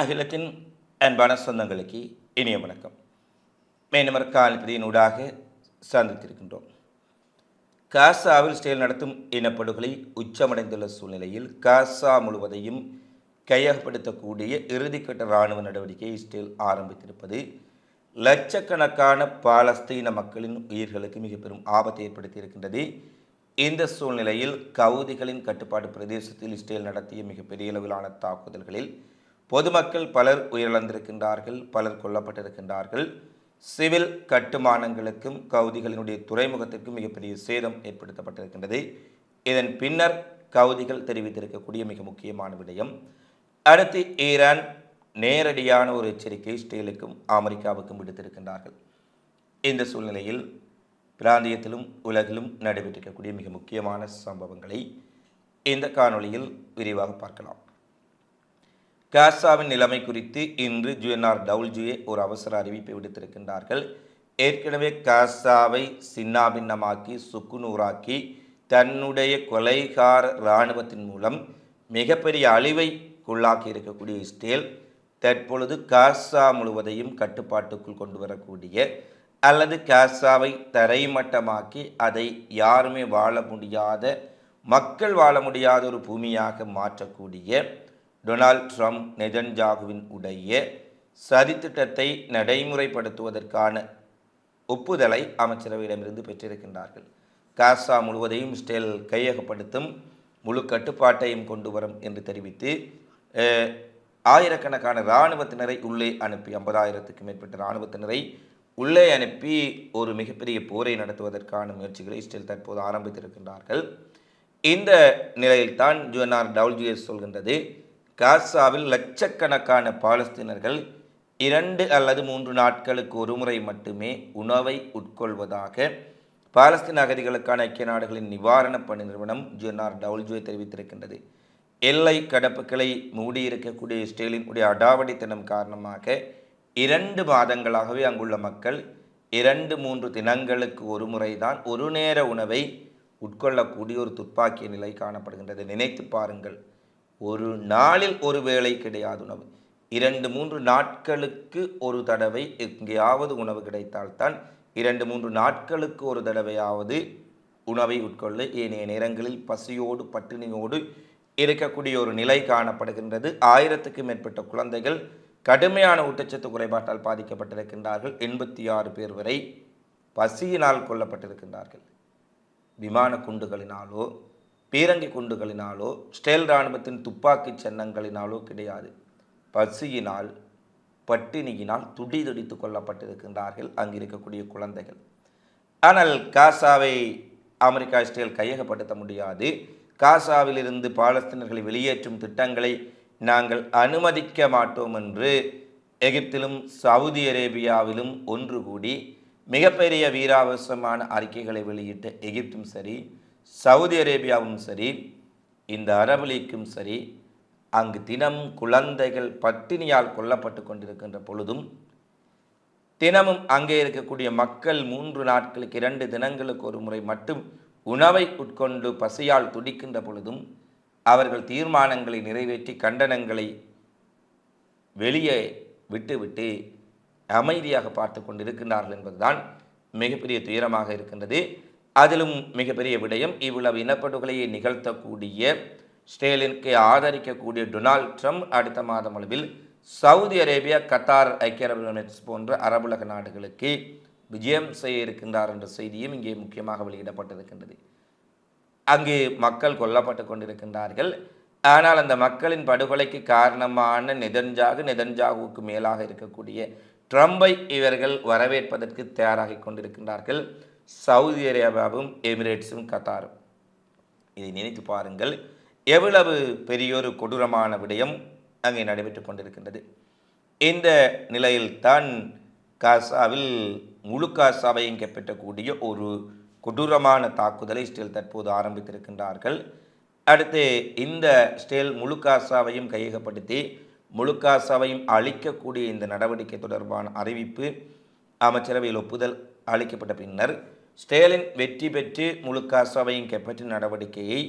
அகிலத்தின் அன்பான சொந்தங்களுக்கு இனிய வணக்கம். மேனமர் கால்பதியினூடாக சந்தித்திருக்கின்றோம். காசாவில் ஸ்டேல் நடத்தும் இனப்படுகொலை உச்சமடைந்துள்ள சூழ்நிலையில் காசா முழுவதையும் கையகப்படுத்தக்கூடிய இறுதிக்கட்ட இராணுவ நடவடிக்கையை இஸ்ரேல் ஆரம்பித்திருப்பது லட்சக்கணக்கான பாலஸ்தீன மக்களின் உயிர்களுக்கு மிக பெரும் ஆபத்தை ஏற்படுத்தியிருக்கின்றது. இந்த சூழ்நிலையில் கவுதிகளின் கட்டுப்பாட்டு பிரதேசத்தில் இஸ்ரேல் நடத்திய மிகப்பெரிய அளவிலான தாக்குதல்களில் பொதுமக்கள் பலர் உயிரிழந்திருக்கின்றார்கள் பலர் கொல்லப்பட்டிருக்கின்றார்கள். சிவில் கட்டுமானங்களுக்கும் கவுதிகளினுடைய துறைமுகத்திற்கும் மிகப்பெரிய சேதம் ஏற்படுத்தப்பட்டிருக்கின்றது. இதன் பின்னர் கவுதிகள் தெரிவித்திருக்கக்கூடிய மிக முக்கியமான விடயம் அடுத்து ஈரான் நேரடியான ஒரு எச்சரிக்கை இஸ்ரேலுக்கும் அமெரிக்காவுக்கும் விடுத்திருக்கின்றார்கள். இந்த சூழ்நிலையில் பிராந்தியத்திலும் உலகிலும் நடைபெற்றிருக்கக்கூடிய மிக முக்கியமான சம்பவங்களை இந்த காணொளியில் விரிவாக பார்க்கலாம். காசாவின் நிலைமை குறித்து இன்று ஜுஎன்ஆர் டவுல்ஜியே ஒரு அவசர அறிவிப்பை விடுத்திருக்கின்றார்கள். ஏற்கனவே காசாவை சின்னாபின்னமாக்கி சுக்குநூறாக்கி தன்னுடைய கொலைகார இராணுவத்தின் மூலம் மிகப்பெரிய அழிவை உள்ளாக்கி இருக்கக்கூடிய இஸ்ரேல் தற்பொழுது காசா முழுவதையும் கட்டுப்பாட்டுக்குள் கொண்டு வரக்கூடிய அல்லது காசாவை தரைமட்டமாக்கி அதை யாருமே வாழ முடியாத மக்கள் வாழ முடியாத ஒரு பூமியாக மாற்றக்கூடிய டொனால்ட் ட்ரம்ப் நெதன்ஜாகுவின் உடைய சதித்திட்டத்தை நடைமுறைப்படுத்துவதற்கான ஒப்புதலை அமைச்சரவையிடமிருந்து பெற்றிருக்கின்றார்கள். காசா முழுவதையும் இஸ்ரேல் கையகப்படுத்தும் முழு கட்டுப்பாட்டையும் கொண்டு வரும் என்று தெரிவித்து ஆயிரக்கணக்கான இராணுவத்தினரை உள்ளே அனுப்பி ஐம்பதாயிரத்துக்கு மேற்பட்ட இராணுவத்தினரை உள்ளே அனுப்பி ஒரு மிகப்பெரிய போரை நடத்துவதற்கான முயற்சிகளை இஸ்ரேல் தற்போது ஆரம்பித்திருக்கின்றார்கள். இந்த நிலையில்தான் ஜுவனார் டவுல்ஜிஎஸ் சொல்கின்றது காசாவில் லட்சக்கணக்கான பாலஸ்தீனர்கள் இரண்டு அல்லது மூன்று நாட்களுக்கு ஒரு முறை மட்டுமே உணவை உட்கொள்வதாக பாலஸ்தீன் அகதிகளுக்கான ஐக்கிய நாடுகளின் நிவாரணப் பணி நிறுவனம் ஜுஎன்ஆர் டவுல்ஜோய் தெரிவித்திருக்கின்றது. எல்லை கடப்புகளை மூடியிருக்கக்கூடிய இஸ்ரேலினுடைய அடாவடித்தனம் காரணமாக இரண்டு மாதங்களாகவே அங்குள்ள மக்கள் இரண்டு மூன்று தினங்களுக்கு ஒரு முறைதான் ஒரு நேர உணவை உட்கொள்ளக்கூடிய ஒரு துப்பாக்கிய நிலை காணப்படுகின்றது. நினைத்து பாருங்கள். ஒரு நாளில் ஒரு வேளை கிடையாது உணவு. இரண்டு மூன்று நாட்களுக்கு ஒரு தடவை எங்கேயாவது உணவு கிடைத்தால்தான் இரண்டு மூன்று நாட்களுக்கு ஒரு தடவையாவது உணவை உட்கொள்ள. ஏனைய நேரங்களில் பசியோடு பட்டினியோடு இருக்கக்கூடிய ஒரு நிலை காணப்படுகின்றது. ஆயிரத்துக்கும் மேற்பட்ட குழந்தைகள் கடுமையான ஊட்டச்சத்து குறைபாட்டால் பாதிக்கப்பட்டிருக்கின்றார்கள். எண்பத்தி ஆறு பேர் வரை பசியினால் கொல்லப்பட்டிருக்கின்றார்கள். விமான குண்டுகளினாலோ பீரங்கி குண்டுகளினாலோ ஸ்டேல் இராணுவத்தின் துப்பாக்கி சின்னங்களினாலோ கிடையாது. பசியினால் பட்டினியினால் துடி துடித்து கொல்லப்பட்டிருக்கின்றார்கள் அங்கு இருக்கக்கூடிய குழந்தைகள். ஆனால் காசாவை அமெரிக்கா இஸ்ரேல் கையகப்படுத்த முடியாது. காசாவிலிருந்து பாலஸ்தீனர்களை வெளியேற்றும் திட்டங்களை நாங்கள் அனுமதிக்க மாட்டோம் என்று எகிப்திலும் சவுதி அரேபியாவிலும் ஒன்று கூடி மிகப்பெரிய வீராவசமான அறிக்கைகளை வெளியிட்ட எகிப்தும் சரி சவுதி அரேபியாவும் சரி இந்த அரபு லீக்கும் சரி அங்கு தினம் குழந்தைகள் பட்டினியால் கொல்லப்பட்டு கொண்டிருக்கின்ற பொழுதும் தினமும் அங்கே இருக்கக்கூடிய மக்கள் மூன்று நாட்களுக்கு இரண்டு தினங்களுக்கு ஒரு முறை மட்டும் உணவை உட்கொண்டு பசியால் துடிக்கின்ற பொழுதும் அவர்கள் தீர்மானங்களை நிறைவேற்றி கண்டனங்களை வெளியே விட்டுவிட்டு அமைதியாக பார்த்து கொண்டிருக்கின்றார்கள் என்பதுதான் மிகப்பெரிய துயரமாக இருக்கின்றது. அதிலும் மிகப்பெரிய விடயம் இவ்வளவு இனப்படுகொலையை நிகழ்த்தக்கூடிய ஸ்டேலினுக்கு ஆதரிக்கக்கூடிய டொனால்ட் ட்ரம்ப் அடுத்த மாதம் அளவில் சவுதி அரேபியா கத்தார் ஐக்கிய அரபு எமிரேட்ஸ் போன்ற அரபுலக நாடுகளுக்கு விஜயம் செய்ய இருக்கின்றார் என்ற செய்தியும் இங்கே முக்கியமாக வெளியிடப்பட்டிருக்கின்றது. அங்கு மக்கள் கொல்லப்பட்டு கொண்டிருக்கின்றார்கள். ஆனால் அந்த மக்களின் படுகொலைக்கு காரணமான நெதன்ஜாகு நெதன்ஜாகுவுக்கு மேலாக இருக்கக்கூடிய ட்ரம்பை இவர்கள் வரவேற்பதற்கு தயாராகி கொண்டிருக்கின்றார்கள். சவுதி அரேபியாவும் எமிரேட்ஸும் கத்தாரும். இதை நினைத்து பாருங்கள். எவ்வளவு பெரியொரு கொடூரமான விடயம் அங்கே நடைபெற்று கொண்டிருக்கின்றது. இந்த நிலையில்தான் காசாவில் முழு காசாவையும் கைப்பற்றக்கூடிய ஒரு கொடூரமான தாக்குதலை ஸ்டேல் தற்போது ஆரம்பித்திருக்கின்றார்கள். அடுத்து இந்த ஸ்டேல் முழு காசாவையும் கையகப்படுத்தி முழு காசாவையும் அழிக்கக்கூடிய இந்த நடவடிக்கை தொடர்பான அறிவிப்பு அமைச்சரவையில் ஒப்புதல் அளிக்கப்பட்ட பின்னர் ஸ்டேலின் வெற்றி பெற்று முழு காசாவையும் கைப்பற்றும் நடவடிக்கையை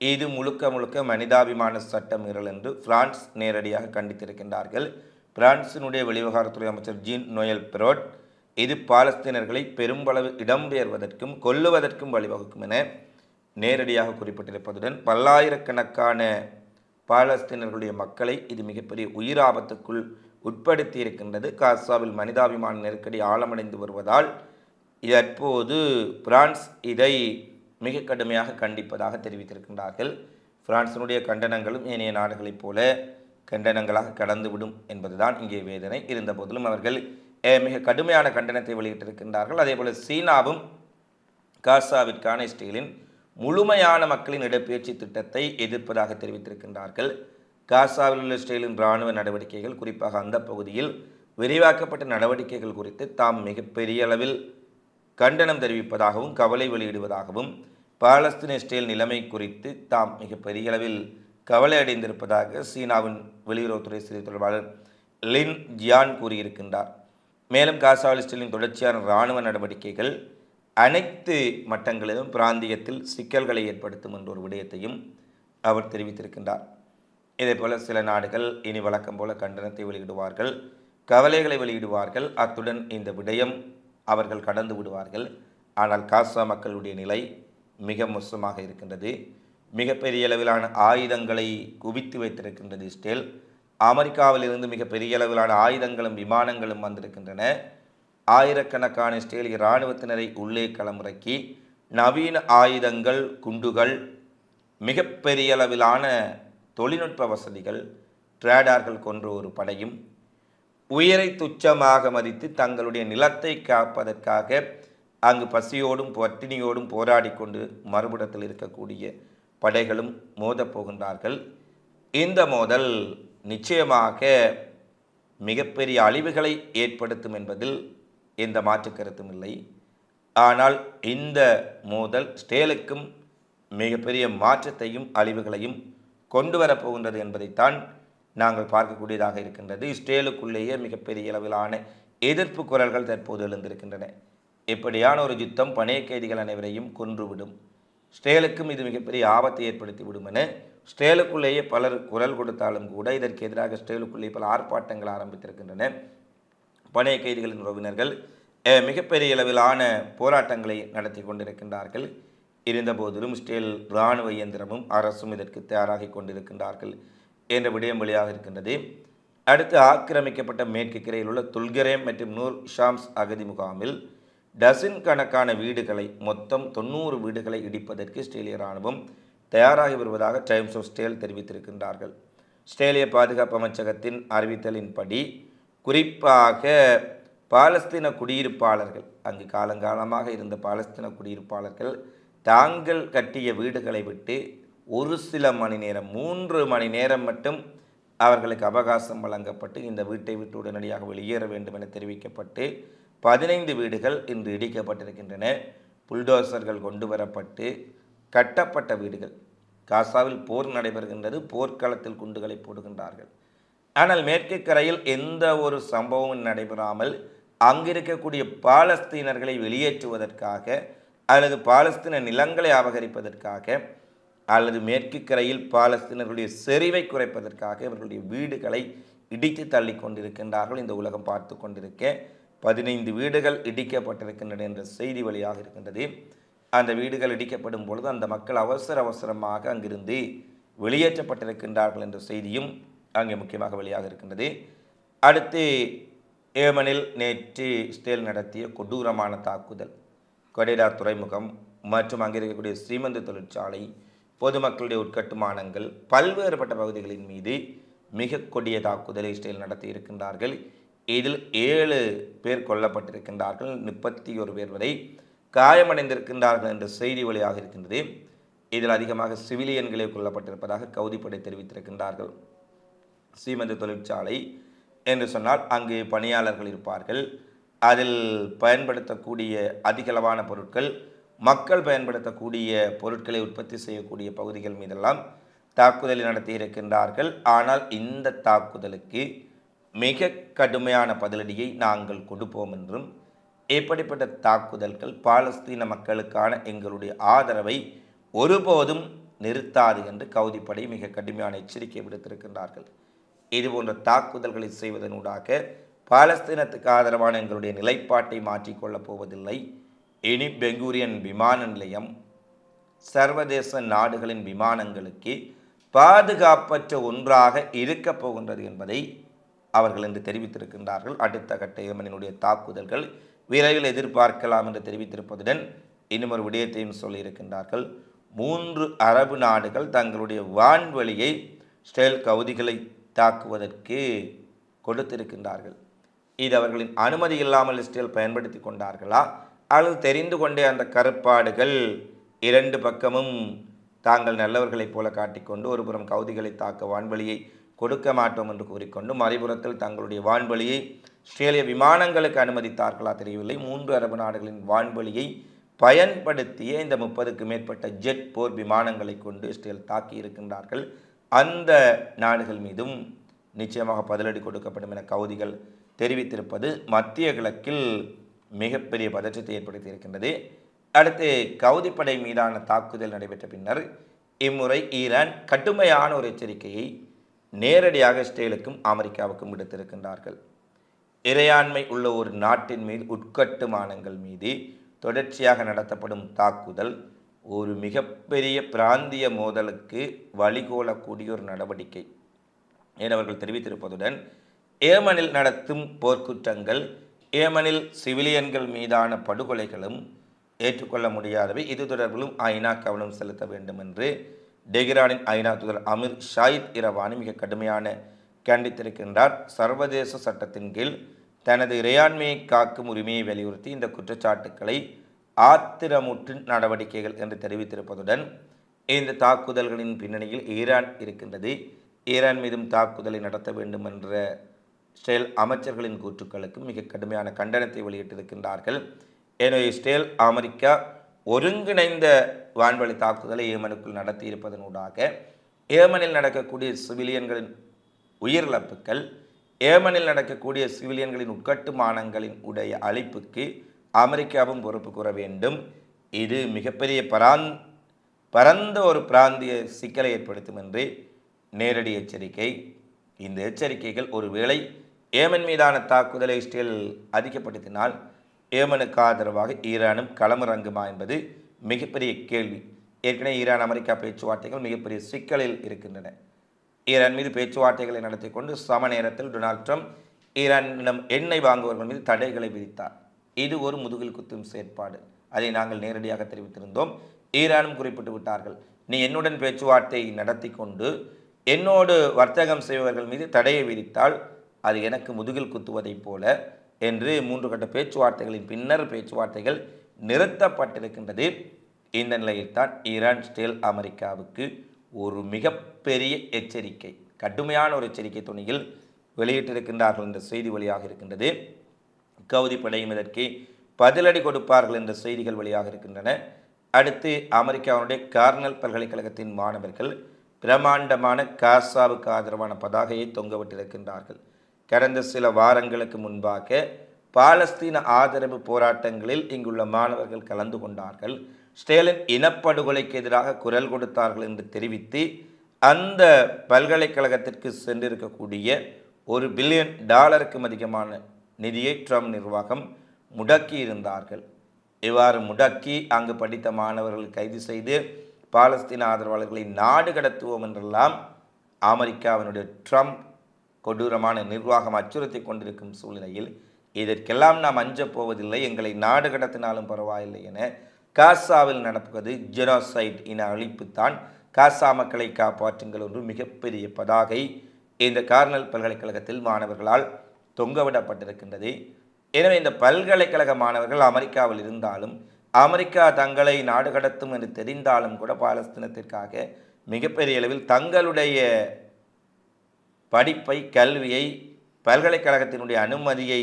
இது முழுக்க முழுக்க மனிதாபிமான சட்ட மீறல் என்று பிரான்ஸ் நேரடியாக கண்டித்திருக்கின்றார்கள். பிரான்சினுடைய வெளிவிவகாரத்துறை அமைச்சர் ஜீன் நோயல் பெரோட் இது பாலஸ்தீனர்களை பெரும்பளவு இடம்பெயர்வதற்கும் கொல்லுவதற்கும் வழிவகுக்கும் என நேரடியாக குறிப்பிட்டிருப்பதுடன் பல்லாயிரக்கணக்கான பாலஸ்தீனர்களுடைய மக்களை இது மிகப்பெரிய உயிராபத்துக்குள் உட்படுத்தி இருக்கின்றது காசாவில் மனிதாபிமான நெருக்கடி ஆழமடைந்து வருவதால் தற்போது பிரான்ஸ் இதை மிக கடுமையாக கண்டிப்பதாக தெரிவித்திருக்கின்றார்கள். பிரான்சினுடைய கண்டனங்களும் ஏனைய நாடுகளைப் போல கண்டனங்களாக கடந்துவிடும் என்பதுதான் இங்கே வேதனை. இருந்த போதிலும் அவர்கள் மிக கடுமையான கண்டனத்தை வெளியிட்டிருக்கின்றார்கள். அதேபோல சீனாவும் காசாவிற்கான இஸ்ரேலின் முழுமையான மக்களின் இடப்பெயர்ச்சி திட்டத்தை எதிர்ப்பதாக தெரிவித்திருக்கின்றார்கள். காசாவில் உள்ள இஸ்ரேலின் இராணுவ நடவடிக்கைகள் குறிப்பாக அந்த பகுதியில் விரிவாக்கப்பட்ட நடவடிக்கைகள் குறித்து தாம் மிகப்பெரிய அளவில் கண்டனம் தெரிவிப்பதாகவும் கவலை வெளியிடுவதாகவும் பாலஸ்தீன இஸ்ரேல் நிலைமை குறித்து தாம் மிகப்பெரிய அளவில் கவலை அடைந்திருப்பதாக சீனாவின் வெளியுறவுத்துறை செய்தி தொடர்பாளர் லின் ஜியான் கூறியிருக்கின்றார். மேலும் காசாவில் இஸ்ரேலின் தொடர்ச்சியான இராணுவ நடவடிக்கைகள் அனைத்து மட்டங்களிலும் பிராந்தியத்தில் சிக்கல்களை ஏற்படுத்தும் என்ற ஒரு விடயத்தையும் அவர் தெரிவித்திருக்கின்றார். இதேபோல சில நாடுகள் இனி வழக்கம் போல கண்டனத்தை வெளியிடுவார்கள் கவலைகளை வெளியிடுவார்கள். அத்துடன் இந்த விடயம் அவர்கள் கடந்து விடுவார்கள். ஆனால் காசா மக்களுடைய நிலை மிக மோசமாக இருக்கின்றது. மிகப்பெரிய அளவிலான ஆயுதங்களை குவித்து வைத்திருக்கின்றது இஸ்ரேல். அமெரிக்காவிலிருந்து மிகப்பெரிய அளவிலான ஆயுதங்களும் விமானங்களும் வந்திருக்கின்றன. ஆயிரக்கணக்கான இஸ்ரேலிய இராணுவத்தினரை உள்ளே களமிறக்கி நவீன ஆயுதங்கள் குண்டுகள் மிகப்பெரிய அளவிலான தொழில்நுட்ப வசதிகள் ட்ரேடார்கள் கொன்ற ஒரு படையும் உயிரை துச்சமாக மதித்து தங்களுடைய நிலத்தை காப்பதற்காக அங்கு பசியோடும் பட்டினியோடும் போராடி கொண்டு மறுபுறத்தில் இருக்கக்கூடிய படைகளும் மோதப் போகின்றார்கள். இந்த மோதல் நிச்சயமாக மிகப்பெரிய அழிவுகளை ஏற்படுத்தும் என்பதில் எந்த மாற்று கருத்தும் இல்லை. ஆனால் இந்த மோதல் ஸ்டேலுக்கும் மிகப்பெரிய மாற்றத்தையும் அழிவுகளையும் கொண்டு வரப்போகின்றது என்பதைத்தான் நாங்கள் பார்க்கக்கூடியதாக இருக்கின்றது. இஸ்ரேலுக்குள்ளேயே மிகப்பெரிய அளவிலான எதிர்ப்பு குரல்கள் தற்போது எழுந்திருக்கின்றன. இப்படியான ஒரு யுத்தம் பணைய கைதிகள் அனைவரையும் கொன்றுவிடும். ஸ்டேலுக்கும் இது மிகப்பெரிய ஆபத்தை ஏற்படுத்திவிடும் என ஸ்டேலுக்குள்ளேயே பலர் குரல் கொடுத்தாலும் கூட இதற்கு எதிராக ஸ்டேலுக்குள்ளே பல ஆர்ப்பாட்டங்கள் ஆரம்பித்திருக்கின்றன. பணைய கைதிகளின் உறவினர்கள் மிகப்பெரிய அளவிலான போராட்டங்களை நடத்தி கொண்டிருக்கின்றார்கள். இருந்தபோதிலும் ஸ்டேல் இராணுவ இயந்திரமும் அரசும் இதற்கு தயாராகி கொண்டிருக்கின்றார்கள். என்ற விடயம் வழியாக இருக்கின்றது. அடுத்து ஆக்கிரமிக்கப்பட்ட மேற்கு கரையில் உள்ள துல்கரேம் மற்றும் நூர் ஷாம்ஸ் அகதி முகாமில் டசின் கணக்கான வீடுகளை மொத்தம் தொண்ணூறு வீடுகளை இடிப்பதற்கு இஸ்ரேலிய இராணுவம் தயாராகி வருவதாக டைம்ஸ் ஆஃப் ஸ்டேல் தெரிவித்திருக்கின்றார்கள். இஸ்ரேலிய பாதுகாப்பு அமைச்சகத்தின் அறிவித்தலின்படி குறிப்பாக பாலஸ்தீன குடியிருப்பாளர்கள் அங்கு காலங்காலமாக இருந்த பாலஸ்தீன குடியிருப்பாளர்கள் தாங்கள் கட்டிய வீடுகளை விட்டு ஒரு சில மணி நேரம் மூன்று மணி நேரம் மட்டும் அவர்களுக்கு அவகாசம் வழங்கப்பட்டு இந்த வீட்டை விட்டு உடனடியாக வெளியேற வேண்டும் என தெரிவிக்கப்பட்டு பதினைந்து வீடுகள் இன்று இடிக்கப்பட்டிருக்கின்றன. புல்டோசர்கள் கொண்டு வரப்பட்டு கட்டப்பட்ட வீடுகள். காசாவில் போர் நடைபெறுகின்றது போர்க்களத்தில் குண்டுகளை போடுகின்றார்கள். ஆனால் மேற்கு கரையில் எந்த ஒரு சம்பவமும் நடைபெறாமல் அங்கிருக்கக்கூடிய பாலஸ்தீனர்களை வெளியேற்றுவதற்காக அல்லது பாலஸ்தீன நிலங்களை அபகரிப்பதற்காக அல்லது மேற்கு கரையில் பாலஸ்தீனர்களுடைய செறிவை குறைப்பதற்காக இவர்களுடைய வீடுகளை இடித்து தள்ளி கொண்டிருக்கின்றார்கள். இந்த உலகம் பார்த்து கொண்டிருக்க பதினைந்து வீடுகள் இடிக்கப்பட்டிருக்கின்றன என்ற செய்தி வழியாக இருக்கின்றது. அந்த வீடுகள் இடிக்கப்படும் பொழுது அந்த மக்கள் அவசர அவசரமாக அங்கிருந்து வெளியேற்றப்பட்டிருக்கின்றார்கள் என்ற செய்தியும் அங்கே முக்கியமாக வெளியாக இருக்கின்றது. அடுத்து ஏமனில் நேற்று இஸ்ரேல் நடத்திய கொடூரமான தாக்குதல். கொடைடா துறைமுகம் மற்றும் அங்கே இருக்கக்கூடிய ஸ்ரீமந்த தொழிற்சாலை பொதுமக்களுடைய உட்கட்டுமானங்கள் பல்வேறுபட்ட பகுதிகளின் மீது மிக கொடிய தாக்குதலை இஸ்ரேல் நடத்தி இருக்கின்றார்கள் இதில் ஏழு பேர் கொல்லப்பட்டிருக்கின்றார்கள். முப்பத்தி ஒரு பேர் வரை காயமடைந்திருக்கின்றார்கள் என்ற செய்தி வழியாக இருக்கின்றது. இதில் அதிகமாக சிவிலியன்களே கொல்லப்பட்டிருப்பதாக கவுதிப்படை தெரிவித்திருக்கின்றார்கள். சீமந்த தொழிற்சாலை என்று சொன்னால் அங்கு பணியாளர்கள் இருப்பார்கள். அதில் பயன்படுத்தக்கூடிய அதிகளவான பொருட்கள் மக்கள் பயன்படுத்தக்கூடிய பொருட்களை உற்பத்தி செய்யக்கூடிய பகுதிகள் மீதெல்லாம் தாக்குதலை நடத்தியிருக்கின்றார்கள் ஆனால் இந்த தாக்குதலுக்கு மிக கடுமையான பதிலடியை நாங்கள் கொடுப்போம் என்றும் இப்படிப்பட்ட தாக்குதல்கள் பாலஸ்தீன மக்களுக்கான எங்களுடைய ஆதரவை ஒருபோதும் நிறுத்தாது என்று கவுதிப்படை மிக கடுமையான எச்சரிக்கை விடுத்திருக்கின்றார்கள். இதுபோன்ற தாக்குதல்களை செய்வதனூடாக பாலஸ்தீனத்துக்கு ஆதரவான எங்களுடைய நிலைப்பாட்டை மாற்றிக்கொள்ளப் போவதில்லை. இனி பெங்கூரியன் விமான நிலையம் சர்வதேச நாடுகளின் விமானங்களுக்கு பாதுகாப்பற்ற ஒன்றாக இருக்கப் போகின்றது என்பதை அவர்கள் என்று தெரிவித்திருக்கின்றார்கள். அடுத்த கட்ட ஏமனினுடைய தாக்குதல்கள் விரைவில் எதிர்பார்க்கலாம் என்று தெரிவித்திருப்பதுடன் இன்னும் ஒரு விடயத்தையும் சொல்லியிருக்கின்றார்கள். மூன்று அரபு நாடுகள் தங்களுடைய வான்வெளியை ஸ்டேல் கவுதிகளை தாக்குவதற்கு கொடுத்திருக்கின்றார்கள். இது அவர்களின் அனுமதி இல்லாமல் இஸ்ரேல் பயன்படுத்தி கொண்டார்களா? அல்லது தெரிந்து கொண்டே அந்த கருப்பாடுகள் இரண்டு பக்கமும் தாங்கள் நல்லவர்களைப் போல காட்டிக்கொண்டு ஒருபுறம் கவுதிகளை தாக்க வான்வழியை கொடுக்க மாட்டோம் என்று கூறிக்கொண்டு மறுபுறத்தில் தங்களுடைய வான்வழியை ஆஸ்திரேலிய விமானங்களுக்கு அனுமதித்தார்களா தெரியவில்லை. மூன்று அரபு நாடுகளின் வான்வழியை பயன்படுத்திய இந்த முப்பதுக்கு மேற்பட்ட ஜெட் போர் விமானங்களை கொண்டு இஸ்ரேல் தாக்கி இருக்கின்றார்கள். அந்த நாடுகள் மீதும் நிச்சயமாக பதிலடி கொடுக்கப்படும் என கவுதிகள் தெரிவித்திருப்பது. மத்திய கிழக்கில் மிகப்பெரிய பதற்றத்தை ஏற்படுத்தி இருக்கின்றது. அடுத்து கவுதிப்படை மீதான தாக்குதல் நடைபெற்ற பின்னர் இம்முறை ஈரான் கடுமையான ஒரு எச்சரிக்கையை நேரடியாக இஸ்ரேலுக்கும் அமெரிக்காவுக்கும் விடுத்திருக்கின்றார்கள். இறையாண்மை உள்ள ஒரு நாட்டின் மீது உட்கட்டுமானங்கள் மீது தொடர்ச்சியாக நடத்தப்படும் தாக்குதல் ஒரு மிகப்பெரிய பிராந்திய மோதலுக்கு வழிகோலக்கூடிய ஒரு நடவடிக்கை. என அவர்கள் தெரிவித்திருப்பதுடன் ஏமனில் நடத்தும் போர்க்குற்றங்கள் ஏமனில் சிவிலியன்கள் மீதான படுகொலைகளும் ஏற்றுக்கொள்ள முடியாதவை. இது தொடர்பிலும் ஐநா கவனம் செலுத்த வேண்டும் என்று டெஹ்ரானின் ஐநா தூதர் அமீர் ஷாயித் இரவானி மிக கடுமையான கண்டித்திருக்கின்றார். சர்வதேச சட்டத்தின் கீழ் தனது இறையாண்மையை காக்கும் உரிமையை வலியுறுத்தி இந்த குற்றச்சாட்டுக்களை ஆத்திரமுற்று நடவடிக்கைகள் என்று தெரிவித்திருப்பதுடன் இந்த தாக்குதல்களின் பின்னணியில் ஈரான் இருக்கின்றது. ஈரான் மீதும் தாக்குதலை நடத்த வேண்டும் என்ற ஸ்டேல் அமைச்சர்களின் கூற்றுக்களுக்கு மிக கடுமையான கண்டனத்தை வெளியிட்டிருக்கின்றார்கள். எனவே ஸ்டேல் அமெரிக்கா ஒருங்கிணைந்த வான்வழி தாக்குதலை ஏமனுக்குள் நடத்தியிருப்பதனூடாக ஏமனில் நடக்கக்கூடிய சிவிலியன்களின் உயிரிழப்புகள் ஏமனில் நடக்கக்கூடிய சிவிலியன்களின் உட்கட்டுமானங்களின் உடைய அழிப்புக்கு அமெரிக்காவும் பொறுப்பு கூற வேண்டும். இது மிகப்பெரிய பராந் பரந்த ஒரு பிராந்திய சிக்கலை ஏற்படுத்தும் என்று நேரடி எச்சரிக்கை. இந்த எச்சரிக்கைகள் ஒருவேளை ஏமன் மீதான தாக்குதலை இஸ்ரேல் அதிகப்படுத்தினால் ஏமனுக்கு ஆதரவாக ஈரானும் களமிறங்குமா என்பது மிகப்பெரிய கேள்வி. ஏற்கனவே ஈரான் அமெரிக்கா பேச்சுவார்த்தைகள் மிகப்பெரிய சிக்கலில் இருக்கின்றன. ஈரான் மீது பேச்சுவார்த்தைகளை நடத்தி கொண்டு சம நேரத்தில் டொனால்ட் ட்ரம்ப் ஈரானிடம் எண்ணெய் வாங்குவவர்கள் மீது தடைகளை விதித்தார். இது ஒரு முதுகில் குத்தும் செயற்பாடு. அதை நாங்கள் நேரடியாக தெரிவித்திருந்தோம். ஈரானும் குறிப்பிட்டு விட்டார்கள். நீ என்னுடன் பேச்சுவார்த்தை நடத்தி கொண்டு என்னோடு வர்த்தகம் செய்பவர்கள் மீது தடையை விதித்தால் அது எனக்கு முதுகில் குத்துவதைப் போல என்று மூன்று கட்ட பேச்சுவார்த்தைகளின் பின்னர் பேச்சுவார்த்தைகள் நிறுத்தப்பட்டிருக்கின்றது. இந்த நிலையில்தான் ஈரான் ஸ்டேல் அமெரிக்காவுக்கு ஒரு மிகப்பெரிய எச்சரிக்கை கடுமையான ஒரு எச்சரிக்கை துணியில் வெளியிட்டிருக்கின்றார்கள் என்ற செய்தி வழியாக இருக்கின்றது. கவுதி படையும் இதற்கு பதிலடி கொடுப்பார்கள் என்ற செய்திகள் வழியாக இருக்கின்றன. அடுத்து அமெரிக்காவுடைய கார்னல் பல்கலைக்கழகத்தின் மாணவர்கள் பிரமாண்டமான காசாவுக்கு ஆதரவான பதாகையை தொங்கவிட்டிருக்கின்றார்கள். கடந்த சில வாரங்களுக்கு முன்பாக பாலஸ்தீன ஆதரவு போராட்டங்களில் இங்குள்ள மாணவர்கள் கலந்து கொண்டார்கள். ஸ்டேலின் இனப்படுகொலைக்கு எதிராக குரல் கொடுத்தார்கள் என்று தெரிவித்து அந்த பல்கலைக்கழகத்திற்கு சென்றிருக்கக்கூடிய ஒரு பில்லியன் டாலருக்கும் அதிகமான நிதியை ட்ரம்ப் நிர்வாகம் முடக்கி இருந்தார்கள் இவ்வாறு முடக்கி அங்கு படித்த மாணவர்கள் கைது செய்து பாலஸ்தீன ஆதரவாளர்களை நாடு கடத்துவோம் என்றெல்லாம் அமெரிக்காவினுடைய ட்ரம்ப் கொடூரமான நிர்வாகம் அச்சுறுத்தி கொண்டிருக்கும் சூழ்நிலையில் இதற்கெல்லாம் நாம் அஞ்சப் போவதில்லை. எங்களை நாடு கடத்தினாலும் பரவாயில்லை என காசாவில் நடப்பது ஜெனோசைட் இன அழிப்புத்தான். காசா மக்களை காப்பாற்றுங்கள் ஒன்று மிகப்பெரிய பதாகை இந்த கார்னல் பல்கலைக்கழகத்தில் மாணவர்களால் தொங்கவிடப்பட்டிருக்கின்றது. எனவே இந்த பல்கலைக்கழக மாணவர்கள் அமெரிக்காவில் இருந்தாலும் அமெரிக்கா தங்களை நாடு கடத்தும் என்று தெரிந்தாலும் கூட பாலஸ்தீனத்திற்காக மிகப்பெரிய அளவில் தங்களுடைய படிப்பை கல்வியை பல்கலைக்கழகத்தினுடைய அனுமதியை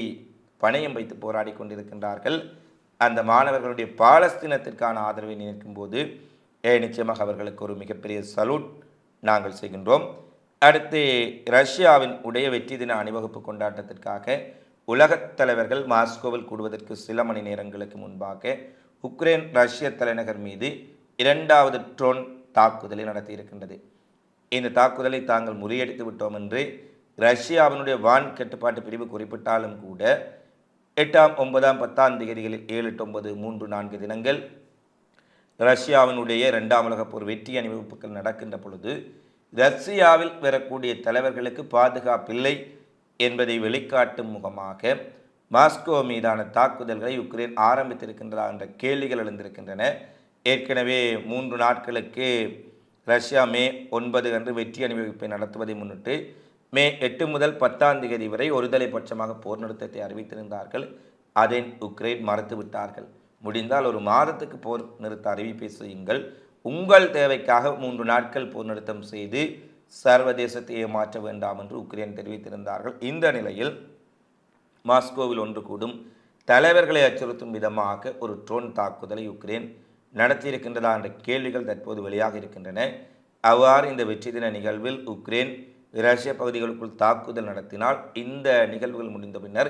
பணையம் வைத்து போராடி கொண்டிருக்கின்றார்கள். அந்த மாணவர்களுடைய பாலஸ்தீனத்திற்கான ஆதரவை நினைக்கும்போது ஏ நிச்சயமாக அவர்களுக்கு ஒரு மிகப்பெரிய சலூட் நாங்கள் செய்கின்றோம். அடுத்து ரஷ்யாவின் உடைய வெற்றி தின அணிவகுப்பு கொண்டாட்டத்திற்காக உலகத் தலைவர்கள் மாஸ்கோவில் கூடுவதற்கு சில மணி நேரங்களுக்கு முன்பாக உக்ரைன் ரஷ்ய தலைநகர் மீது இரண்டாவது ட்ரோன் தாக்குதலை நடத்தியிருக்கின்றது. இந்த தாக்குதலை தாங்கள் முறியடித்து விட்டோம் என்று ரஷ்யாவினுடைய வான் கட்டுப்பாட்டு பிரிவு குறிப்பிட்டாலும் கூட எட்டாம் ஒன்பதாம் பத்தாம் தேதிகளில் ஏழு எட்டு ஒன்பது மூன்று நான்கு தினங்கள் ரஷ்யாவினுடைய இரண்டாம் உலகப் போர் வெற்றி அணிவகுப்புகள் நடக்கின்ற பொழுது ரஷ்யாவில் வரக்கூடிய தலைவர்களுக்கு பாதுகாப்பில்லை என்பதை வெளிக்காட்டும் முகமாக மாஸ்கோ மீதான தாக்குதல்களை யுக்ரைன் ஆரம்பித்திருக்கின்றதா என்ற கேள்விகள் எழுந்திருக்கின்றன. ஏற்கனவே மூன்று நாட்களுக்கு ரஷ்யா மே ஒன்பது அன்று வெற்றி அணிவகுப்பை நடத்துவதை முன்னிட்டு மே எட்டு முதல் பத்தாம் தேதி வரை ஒருதலை பட்சமாக போர் நிறுத்தத்தை அறிவித்திருந்தார்கள். அதை உக்ரைன் மறுத்துவிட்டார்கள் முடிந்தால் ஒரு மாதத்துக்கு போர் நிறுத்த அறிவிப்பை செய்யுங்கள். உங்கள் தேவைக்காக மூன்று நாட்கள் போர் நிறுத்தம் செய்து சர்வதேசத்தை ஏமாற்ற வேண்டாம் என்று உக்ரைன் தெரிவித்திருந்தார்கள். இந்த நிலையில் மாஸ்கோவில் ஒன்று கூடும். தலைவர்களை அச்சுறுத்தும் விதமாக ஒரு ட்ரோன் தாக்குதலை உக்ரைன் நடத்தியிருக்கின்றதா என்ற கேள்விகள் தற்போது வெளியாக இருக்கின்றன. அவ்வாறு இந்த வெற்றி தின நிகழ்வில் உக்ரைன் ரஷ்ய பகுதிகளுக்குள் தாக்குதல் நடத்தினால் இந்த நிகழ்வுகள் முடிந்த பின்னர்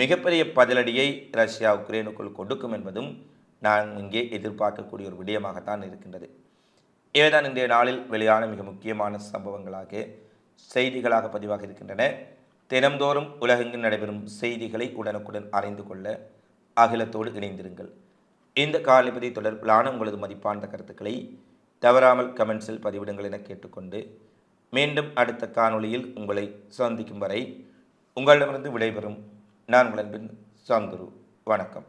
மிகப்பெரிய பதிலடியை ரஷ்யா உக்ரைனுக்குள் கொடுக்கும் என்பதும் நான் இங்கே எதிர்பார்க்கக்கூடிய ஒரு விடயமாகத்தான் இருக்கின்றது. இவைதான் இன்றைய நாளில் வெளியான மிக முக்கியமான சம்பவங்களாக செய்திகளாக பதிவாக இருக்கின்றன. தினம்தோறும் உலகெங்கில் நடைபெறும் செய்திகளை உடனுக்குடன் அறிந்து கொள்ள அகிலத்தோடு இணைந்திருங்கள். இந்த காலிபதி தொடர்பிலான உங்களது மதிப்பார்ந்த கருத்துக்களை தவறாமல் கமெண்ட்ஸில் பதிவிடுங்கள் என கேட்டுக்கொண்டு மீண்டும் அடுத்த காணொளியில் உங்களை சந்திக்கும் வரை உங்களிடமிருந்து விடைபெறும் நான் உங்கள் அன்பின் சாந்துரு. வணக்கம்.